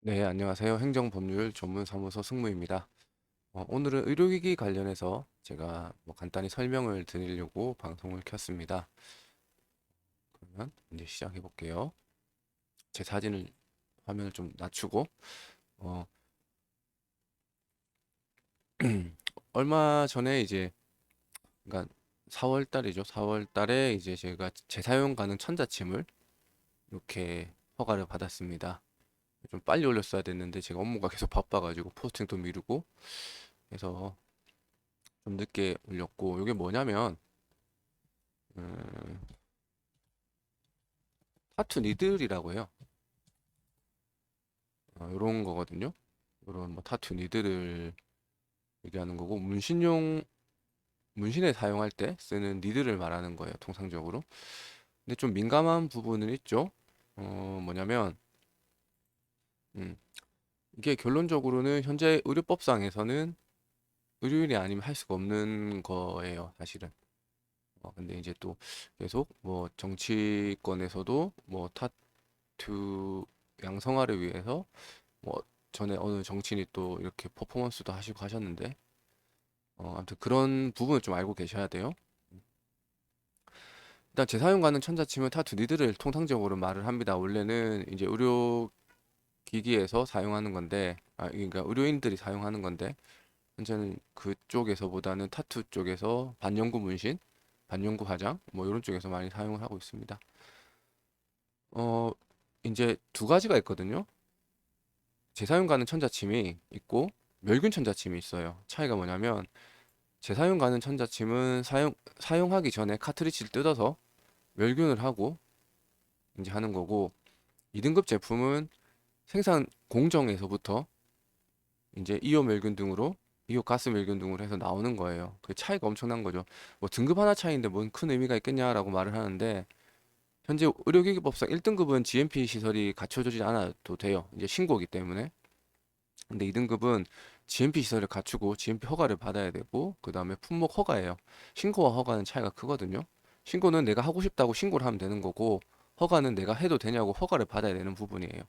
네, 안녕하세요. 행정법률 전문사무소 승무입니다. 어, 오늘은 의료기기 관련해서 제가 뭐 간단히 설명을 드리려고 방송을 켰습니다. 그러면 이제 시작해 볼게요. 제 사진을 화면을 좀 낮추고 어, 얼마 전에 이제 그러니까 4월 달이죠. 4월 달에 이제 제가 재사용 가능 천자침을 이렇게 허가를 받았습니다. 좀 빨리 올렸어야 됐는데 제가 업무가 계속 바빠가지고 포스팅도 미루고 그래서 좀 늦게 올렸고 이게 뭐냐면 음, 타투 니들이라고 해요. 어, 이런 거거든요. 이런 뭐 타투 니들을 얘기하는 거고 문신용 문신에 사용할 때 쓰는 니들을 말하는 거예요. 통상적으로. 근데 좀 민감한 부분은 있죠. 어, 뭐냐면 음, 이게 결론적으로는 현재 의료법상에서는 의료인이 아니면 할 수가 없는 거예요, 사실은. 어, 근데 이제 또 계속 뭐 정치권에서도 뭐 타투 양성화를 위해서 뭐 전에 어느 정치인이 또 이렇게 퍼포먼스도 하시고 하셨는데 어, 아무튼 그런 부분을 좀 알고 계셔야 돼요. 일단 재사용 가능 천자침은 타투 니들을 통상적으로 말을 합니다. 원래는 이제 의료 기기에서 사용하는 건데, 아, 그러니까 의료인들이 사용하는 건데, 현재는 그쪽에서보다는 타투 쪽에서 반영구 문신, 반영구 화장, 뭐 이런 쪽에서 많이 사용을 하고 있습니다. 어, 이제 두 가지가 있거든요. 재사용 가능 천자침이 있고 멸균 천자침이 있어요. 차이가 뭐냐면 재사용 가능 천자침은 사용 사용하기 전에 카트리지를 뜯어서 멸균을 하고 이제 하는 거고 2등급 제품은 생산 공정에서부터 이제 이오 멸균 등으로 이오 가스 멸균 등으로 해서 나오는 거예요. 그 차이가 엄청난 거죠. 뭐 등급 하나 차이인데 뭔 큰 의미가 있겠냐라고 말을 하는데 현재 의료기기법상 1등급은 GMP 시설이 갖춰지지 않아도 돼요. 이제 신고기 때문에. 근데 2등급은 GMP 시설을 갖추고 GMP 허가를 받아야 되고 그 다음에 품목 허가예요. 신고와 허가는 차이가 크거든요. 신고는 내가 하고 싶다고 신고를 하면 되는 거고 허가는 내가 해도 되냐고 허가를 받아야 되는 부분이에요.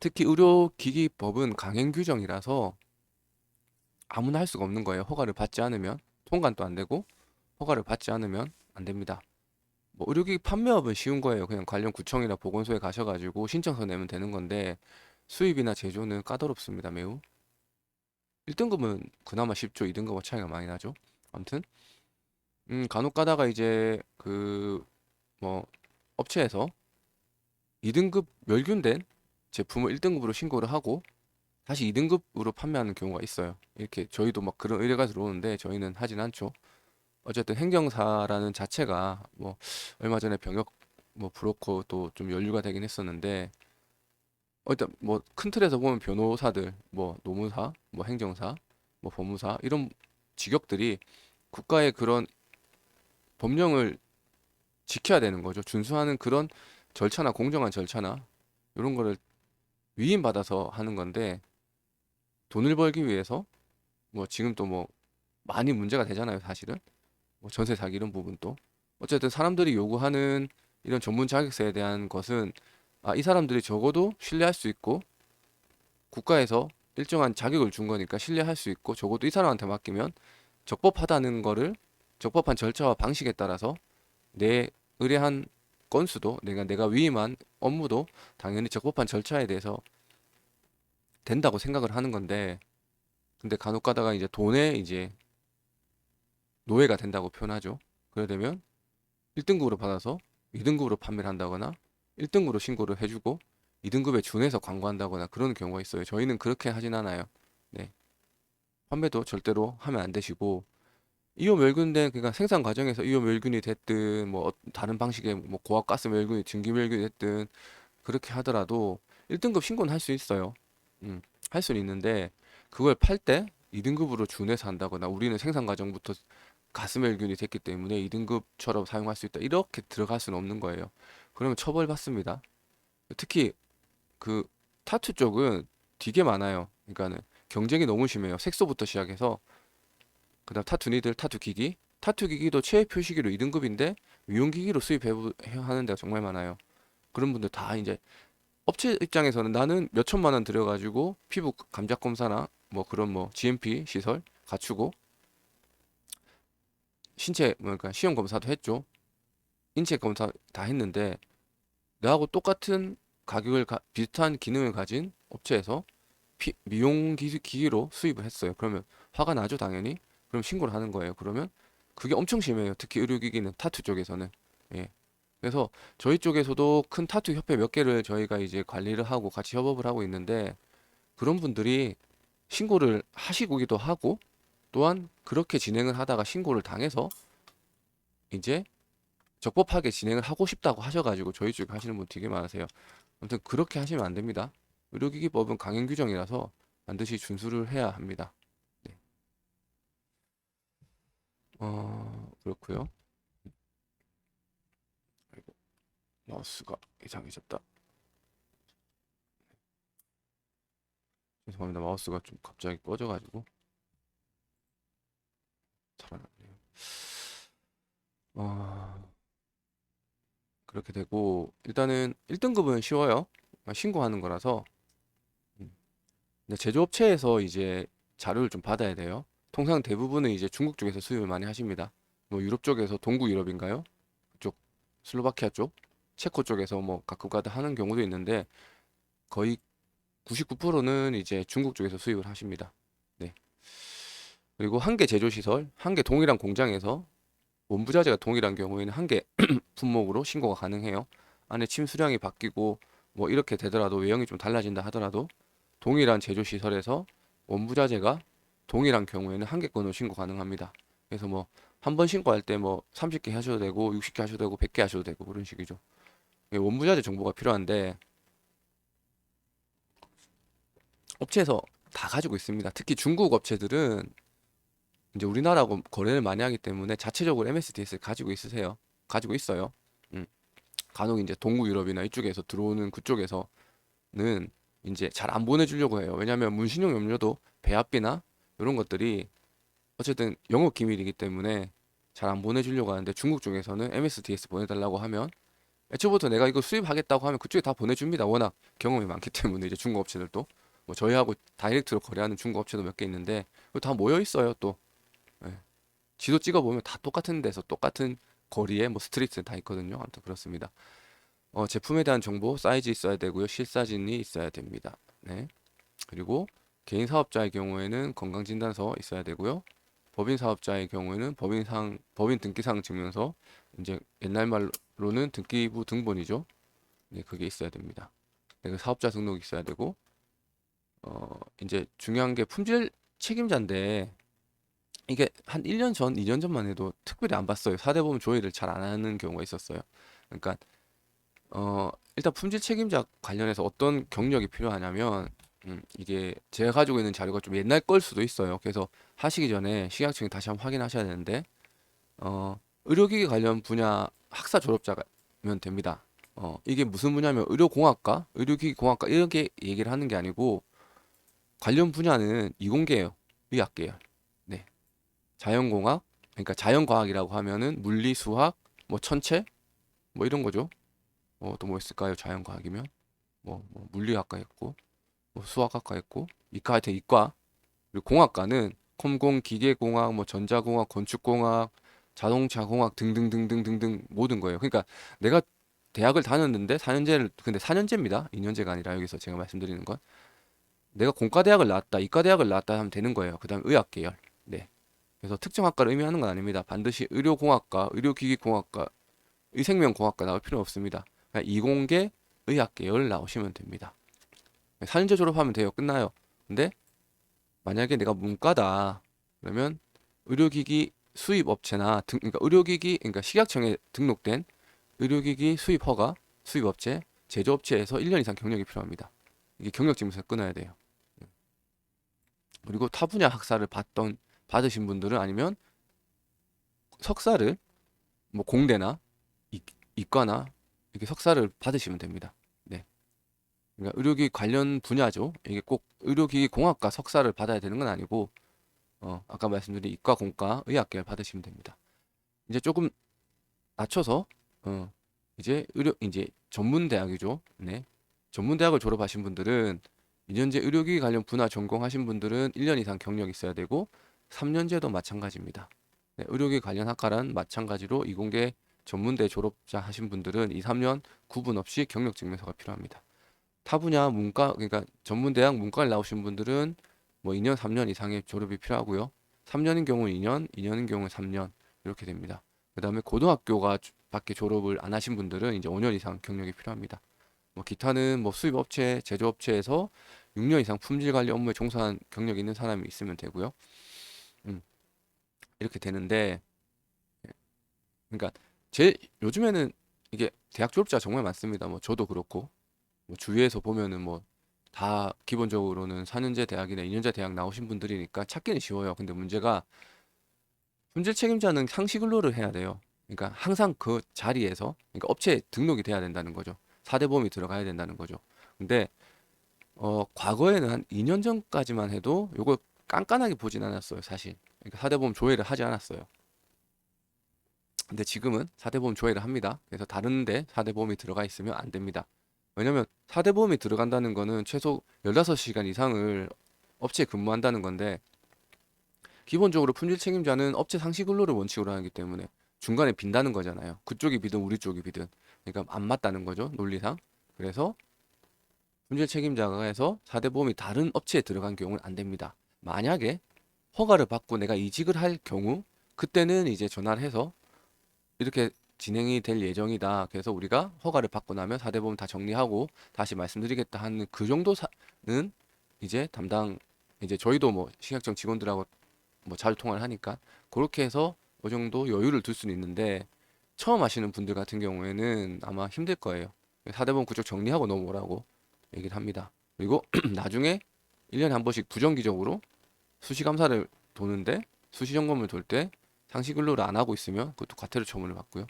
특히 의료기기법은 강행 규정이라서 아무나 할 수가 없는 거예요. 허가를 받지 않으면 통관도 안 되고 허가를 받지 않으면 안 됩니다. 뭐 의료기기 판매업은 쉬운 거예요. 그냥 관련 구청이나 보건소에 가셔가지고 신청서 내면 되는 건데 수입이나 제조는 까다롭습니다. 매우. 1등급은 그나마 쉽죠. 2등급과 차이가 많이 나죠. 아무튼 음, 간혹 가다가 이제 그 뭐 업체에서 2등급 멸균된 제품을 1등급으로 신고를 하고 다시 2등급으로 판매하는 경우가 있어요. 이렇게 저희도 막 그런 의뢰가 들어오는데 저희는 하진 않죠. 어쨌든 행정사라는 자체가 뭐 얼마 전에 병역 뭐 브로커 또 좀 연류가 되긴 했었는데 어, 일단 뭐 큰 틀에서 보면 변호사들 뭐 노무사 뭐 행정사 뭐 법무사 이런 직역들이 국가의 그런 법령을 지켜야 되는 거죠. 준수하는 그런 절차나 공정한 절차나 이런 거를 위임받아서 하는 건데 돈을 벌기 위해서 뭐 지금 또 뭐 많이 문제가 되잖아요, 사실은. 뭐 전세 사기 이런 부분도. 어쨌든 사람들이 요구하는 이런 전문 자격증에 대한 것은 아, 이 사람들이 적어도 신뢰할 수 있고 국가에서 일정한 자격을 준 거니까 신뢰할 수 있고 적어도 이 사람한테 맡기면 적법하다는 거를 적법한 절차와 방식에 따라서 내 의뢰한 건수도 내가 내가 위임한 업무도 당연히 적법한 절차에 대해서 된다고 생각을 하는 건데 근데 간혹 가다가 이제 돈에 이제 노예가 된다고 표현하죠. 그래 되면 1등급으로 받아서 2등급으로 판매를 한다거나 1등급으로 신고를 해주고 2등급에 준해서 광고한다거나 그런 경우가 있어요. 저희는 그렇게 하진 않아요. 네. 판매도 절대로 하면 안 되시고 이오 멸균된 그러니까 생산 과정에서 이오 멸균이 됐든 뭐 어- 다른 방식의 뭐 고압가스 멸균이 증기 멸균이 됐든 그렇게 하더라도 1등급 신고는 할 수 있어요. 음, 할 수는 있는데 그걸 팔 때 2등급으로 준해서 한다거나 우리는 생산 과정부터 가스 멸균이 됐기 때문에 2등급처럼 사용할 수 있다. 이렇게 들어갈 수는 없는 거예요. 그러면 처벌받습니다. 특히 그 타투 쪽은 되게 많아요. 그러니까는 경쟁이 너무 심해요. 색소부터 시작해서 그 다음 타투 니들, 타투 기기, 타투 기기도 최애 표시기로 2등급인데 미용 기기로 수입해 하는 데가 정말 많아요. 그런 분들 다 이제 업체 입장에서는 나는 몇 천만 원 들여가지고 피부 감작 검사나 뭐 그런 뭐 GMP 시설 갖추고 신체 뭐 그러니까 시험 검사도 했죠. 인체 검사 다 했는데 나하고 똑같은 가격을 가, 비슷한 기능을 가진 업체에서 피, 미용 기, 기기로 수입을 했어요. 그러면 화가 나죠, 당연히. 그럼 신고를 하는 거예요. 그러면 그게 엄청 심해요. 특히 의료기기는 타투 쪽에서는. 예. 그래서 저희 쪽에서도 큰 타투 협회 몇 개를 저희가 이제 관리를 하고 같이 협업을 하고 있는데 그런 분들이 신고를 하시기도 하고 또한 그렇게 진행을 하다가 신고를 당해서 이제 적법하게 진행을 하고 싶다고 하셔가지고 저희 쪽에 하시는 분 되게 많으세요. 아무튼 그렇게 하시면 안 됩니다. 의료기기법은 강행 규정이라서 반드시 준수를 해야 합니다. 네. 어, 그렇고요. 아이고, 마우스가 이상해졌다. 죄송합니다. 마우스가 좀 갑자기 꺼져가지고 살아났네요. 어, 그렇게 되고 일단은 1등급은 쉬워요. 신고하는 거라서. 음. 근데 제조업체에서 이제 자료를 좀 받아야 돼요. 통상 대부분은 이제 중국 쪽에서 수입을 많이 하십니다. 뭐 유럽 쪽에서 동구 유럽인가요? 그쪽 슬로바키아 쪽, 체코 쪽에서 뭐 가끔가다 하는 경우도 있는데 거의 99%는 이제 중국 쪽에서 수입을 하십니다. 네. 그리고 한 개 제조 시설, 한 개 동일한 공장에서 원부자재가 동일한 경우에는 한 개 품목으로 신고가 가능해요. 안에 침 수량이 바뀌고 뭐 이렇게 되더라도 외형이 좀 달라진다 하더라도 동일한 제조 시설에서 원부자재가 동일한 경우에는 한개 건으로 신고 가능합니다. 그래서 뭐 한 번 신고할 때 뭐 30개 하셔도 되고 60개 하셔도 되고 100개 하셔도 되고 그런 식이죠. 예, 원부자재 정보가 필요한데 업체에서 다 가지고 있습니다. 특히 중국 업체들은 이제 우리나라하고 거래를 많이 하기 때문에 자체적으로 MSDS를 가지고 있으세요. 가지고 있어요. 음. 간혹 이제 동구 유럽이나 이쪽에서 들어오는 그쪽에서는 이제 잘 안 보내주려고 해요. 왜냐하면 문신용 염료도 배합비나 이런 것들이 어쨌든 영업 기밀이기 때문에 잘 안 보내주려고 하는데 중국 쪽에서는 MSDS 보내달라고 하면 애초부터 내가 이거 수입하겠다고 하면 그쪽에 다 보내줍니다. 워낙 경험이 많기 때문에 이제 중국 업체들도 뭐 저희하고 다이렉트로 거래하는 중국 업체도 몇 개 있는데 다 모여 있어요 또. 예. 지도 찍어 보면 다 똑같은 데서 똑같은 거리에 뭐 스트리트 다 있거든요. 아무튼 그렇습니다. 어, 제품에 대한 정보 사이즈 있어야 되고요. 실사진이 있어야 됩니다. 네. 그리고 개인 사업자의 경우에는 건강진단서 있어야 되고요. 법인 사업자의 경우에는 법인상 법인 등기상 증명서 이제 옛날 말로는 등기부 등본이죠. 네, 그게 있어야 됩니다. 네, 그 사업자 등록이 있어야 되고 어, 이제 중요한 게 품질 책임자인데 이게 한 1년 전, 2년 전만 해도 특별히 안 봤어요. 사대보험 조회를 잘 안 하는 경우가 있었어요. 그러니까 어, 일단 품질 책임자 관련해서 어떤 경력이 필요하냐면 음, 이게 제가 가지고 있는 자료가 좀 옛날 걸 수도 있어요. 그래서 하시기 전에 식약청에 다시 한번 확인하셔야 되는데 어, 의료기기 관련 분야 학사 졸업자면 됩니다. 어, 이게 무슨 분야면 의료공학과, 의료기기 공학과 이렇게 얘기를 하는 게 아니고 관련 분야는 이공계예요. 의학 계열. 네. 자연공학, 그러니까 자연과학이라고 하면은 물리, 수학, 뭐 천체, 뭐 이런 거죠. 어, 또 뭐 있을까요? 자연과학이면 뭐, 뭐 물리학과 있고, 뭐 수학학과 있고, 이과 하여튼 이과. 그리고 공학과는 컴공, 기계공학, 뭐 전자공학, 건축공학, 자동차공학 등등등등등등 모든 거예요. 그러니까 내가 대학을 다녔는데 4년제를 근데 4년제입니다. 2년제가 아니라 여기서 제가 말씀드리는 건 내가 공과대학을 나왔다, 이과대학을 나왔다 하면 되는 거예요. 그다음 의학 계열. 네. 그래서 특정 학과를 의미하는 건 아닙니다. 반드시 의료공학과, 의료기기공학과, 의생명공학과 나올 필요 없습니다. 그냥 이공계 의학 계열 나오시면 됩니다. 4년제 졸업하면 돼요. 끝나요. 근데 만약에 내가 문과다 그러면 의료기기 수입 업체나 등, 그러니까 의료기기 그러니까 식약청에 등록된 의료기기 수입 허가 수입 업체 제조업체에서 1년 이상 경력이 필요합니다. 이게 경력 증명서 끊어야 돼요. 그리고 타 분야 학사를 받던 받으신 분들은 아니면 석사를 뭐 공대나 이, 이과나 이렇게 석사를 받으시면 됩니다. 네. 그러니까 의료기 관련 분야죠. 이게 꼭 의료기기 공학과 석사를 받아야 되는 건 아니고 어, 아까 말씀드린 이과, 공과, 의학계열 받으시면 됩니다. 이제 조금 낮춰서 어, 이제 의료 이제 전문 대학이죠. 네. 전문 대학을 졸업하신 분들은 2년제 의료기기 관련 분야 전공하신 분들은 1년 이상 경력이 있어야 되고 3년제도 마찬가지입니다. 네, 의료기기 관련 학과란 마찬가지로 이공계 전문대 졸업자 하신 분들은 2, 3년 구분 없이 경력 증명서가 필요합니다. 타 분야 문과 그러니까 전문 대학 문과를 나오신 분들은 뭐 2년, 3년 이상의 졸업이 필요하고요. 3년인 경우는 2년, 2년인 경우는 3년 이렇게 됩니다. 그다음에 고등학교가 주- 밖에 졸업을 안 하신 분들은 이제 5년 이상 경력이 필요합니다. 뭐 기타는 뭐 수입 업체, 제조 업체에서 6년 이상 품질 관리 업무에 종사한 경력이 있는 사람이 있으면 되고요. 음, 이렇게 되는데 예, 그러니까 제 요즘에는 이게 대학 졸업자가 정말 많습니다. 뭐 저도 그렇고 뭐 주위에서 보면은 뭐 다 기본적으로는 4년제 대학이나 2년제 대학 나오신 분들이니까 찾기는 쉬워요. 근데 문제가 품질 책임자는 상시 근로를 해야 돼요. 그러니까 항상 그 자리에서 그러니까 업체에 등록이 돼야 된다는 거죠. 4대 보험이 들어가야 된다는 거죠. 근데 어 과거에는 한 2년 전까지만 해도 요걸 깐깐하게 보진 않았어요, 사실. 그러니까 4대 보험 조회를 하지 않았어요. 근데 지금은 4대 보험 조회를 합니다. 그래서 다른데 4대 보험이 들어가 있으면 안 됩니다. 왜냐면 4대 보험이 들어간다는 거는 최소 15시간 이상을 업체에 근무한다는 건데 기본적으로 품질 책임자는 업체 상시 근로를 원칙으로 하기 때문에 중간에 빈다는 거잖아요. 그쪽이 비든 우리 쪽이 비든. 그러니까 안 맞다는 거죠, 논리상. 그래서 품질 책임자가 해서 4대 보험이 다른 업체에 들어간 경우는 안 됩니다. 만약에 허가를 받고 내가 이직을 할 경우 그때는 이제 전화를 해서 이렇게 진행이 될 예정이다. 그래서 우리가 허가를 받고 나면 4대 보험 다 정리하고 다시 말씀드리겠다 하는 그 정도는 이제 담당 이제 저희도 뭐 식약청 직원들하고 뭐 자주 통화를 하니까 그렇게 해서 그 정도 여유를 둘 수는 있는데 처음 하시는 분들 같은 경우에는 아마 힘들 거예요. 4대 보험 그쪽 정리하고 넘어오라고 얘기를 합니다. 그리고 나중에 1년에 한 번씩 부정기적으로 수시 감사를 도는데 수시 점검을 돌 때 상시 근로를 안 하고 있으면 그것도 과태료 처분을 받고요.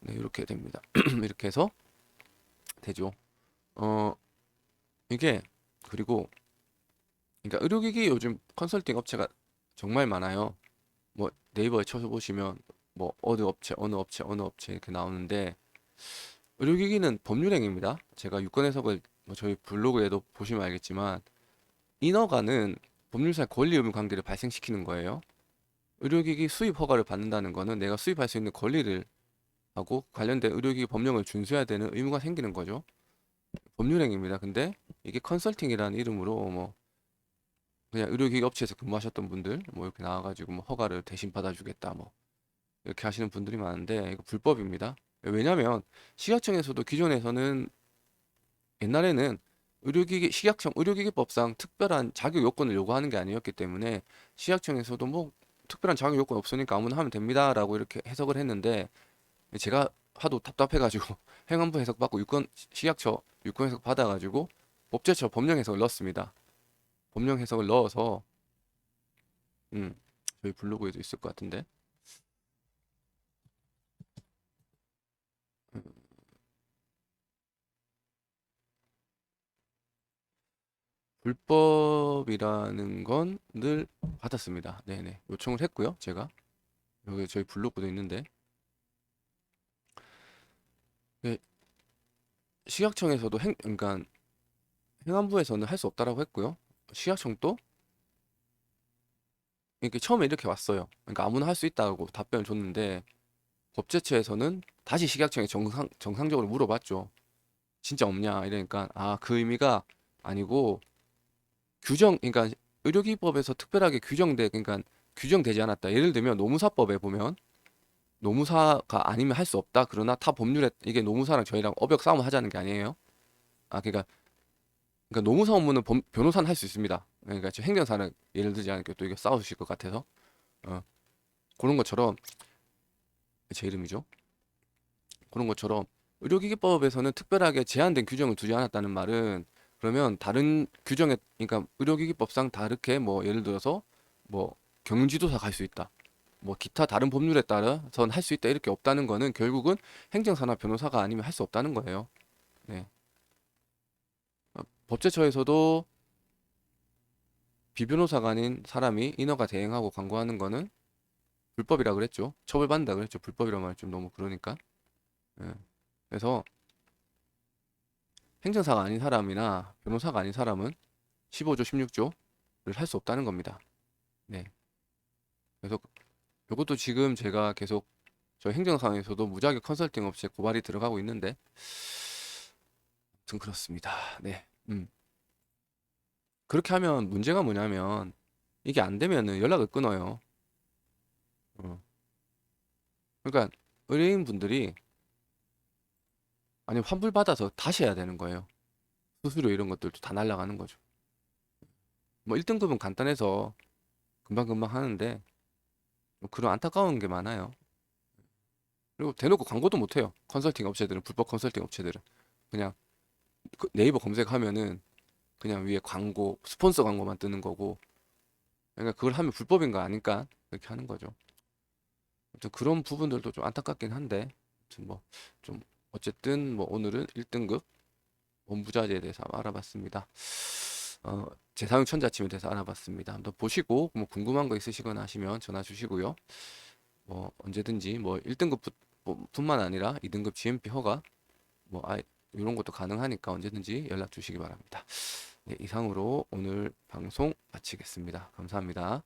네, 이렇게 됩니다. 이렇게 해서 되죠. 어, 이게 그리고 그러니까 의료기기 요즘 컨설팅 업체가 정말 많아요. 뭐 네이버에 쳐보시면 뭐 어느 업체, 어느 업체, 어느 업체 이렇게 나오는데 의료기기는 법률행위입니다. 제가 유권 해석을 뭐 저희 블로그에도 보시면 알겠지만 인허가는 법률상 권리 의무 관계를 발생시키는 거예요. 의료기기 수입 허가를 받는다는 거는 내가 수입할 수 있는 권리를 하고 관련된 의료기기 법령을 준수해야 되는 의무가 생기는 거죠. 법률행위입니다. 근데 이게 컨설팅이라는 이름으로 뭐 그냥 의료기기 업체에서 근무하셨던 분들 뭐 이렇게 나와가지고 뭐 허가를 대신 받아주겠다 뭐 이렇게 하시는 분들이 많은데 이거 불법입니다. 왜냐면 식약청에서도 기존에서는 옛날에는 의료기기 식약청 의료기기법상 특별한 자격 요건을 요구하는 게 아니었기 때문에 식약청에서도 뭐 특별한 자격 요건 없으니까 아무나 하면 됩니다라고 이렇게 해석을 했는데 제가 하도 답답해가지고 행안부 해석 받고 유권 식약처 유권 해석 받아가지고 법제처 법령 해석을 넣었습니다. 법령 해석을 넣어서 음 저희 블로그에도 있을 것 같은데 불법이라는 건 늘 받았습니다. 네네 요청을 했고요 제가 여기 저희 블로그도 있는데 네, 식약청에서도 행 그러니까 행안부에서는 할 수 없다라고 했고요 식약청도 이렇게 처음에 이렇게 왔어요. 그러니까 아무나 할 수 있다고 답변을 줬는데 법제처에서는 다시 식약청에 정상 정상적으로 물어봤죠. 진짜 없냐 이러니까 아 그 의미가 아니고 규정 그러니까 의료기법에서 특별하게 규정돼 그러니까 규정되지 않았다. 예를 들면 노무사법에 보면 노무사가 아니면 할 수 없다. 그러나 타 법률에 이게 노무사랑 저희랑 어벽 싸움을 하자는 게 아니에요. 아 그러니까 그러니까 노무사 업무는 범- 변호사는 할 수 있습니다. 그러니까 지금 행정사는 예를 들지 않을게요. 또 이게 싸우실 것 같아서 어, 그런 것처럼 제 이름이죠. 그런 것처럼 의료기기법에서는 특별하게 제한된 규정을 두지 않았다는 말은 그러면 다른 규정에 그러니까 의료기기법상 다르게 뭐 예를 들어서 뭐 경영지도사 갈 수 있다. 뭐 기타 다른 법률에 따라서는 할수 있다 이렇게 없다는 거는 결국은 행정사나 변호사가 아니면 할 수 없다는 거예요. 네. 어, 법제처에서도 비변호사가 아닌 사람이 인허가 대행하고 광고하는 거는 불법이라 그랬죠. 처벌받는다 그랬죠. 불법이라고 말이 좀 너무 그러니까. 예. 그래서 행정사가 아닌 사람이나 변호사가 아닌 사람은 15조, 16조를 할 수 없다는 겁니다. 네. 그래서 이것도 지금 제가 계속 저 행정상에서도 무자격 컨설팅 업체 고발이 들어가고 있는데 아무튼 그렇습니다. 네. 음. 그렇게 하면 문제가 뭐냐면 이게 안 되면은 연락을 끊어요. 어. 그러니까 의뢰인 분들이 아니 환불 받아서 다시 해야 되는 거예요. 수수료 이런 것들도 다 날라가는 거죠. 뭐 1등급은 간단해서 금방금방 하는데 뭐 그런 안타까운 게 많아요. 그리고 대놓고 광고도 못 해요. 컨설팅 업체들은 불법 컨설팅 업체들은 그냥 그 네이버 검색하면은 그냥 위에 광고 스폰서 광고만 뜨는 거고 그러니까 그걸 하면 불법인 거 아니까 그렇게 하는 거죠. 아무튼 그런 부분들도 좀 안타깝긴 한데 아무튼 뭐좀 어쨌든 뭐 오늘은 1등급 원부자재에 대해서 알아봤습니다. 어, 재사용 천자침에 대해서 알아봤습니다. 한번 보시고 뭐 궁금한 거 있으시거나 하시면 전화 주시고요. 뭐 언제든지 뭐 1등급 뿐만 아니라 2등급 GMP 허가 뭐 아, 이런 것도 가능하니까 언제든지 연락 주시기 바랍니다. 네, 이상으로 오늘 방송 마치겠습니다. 감사합니다.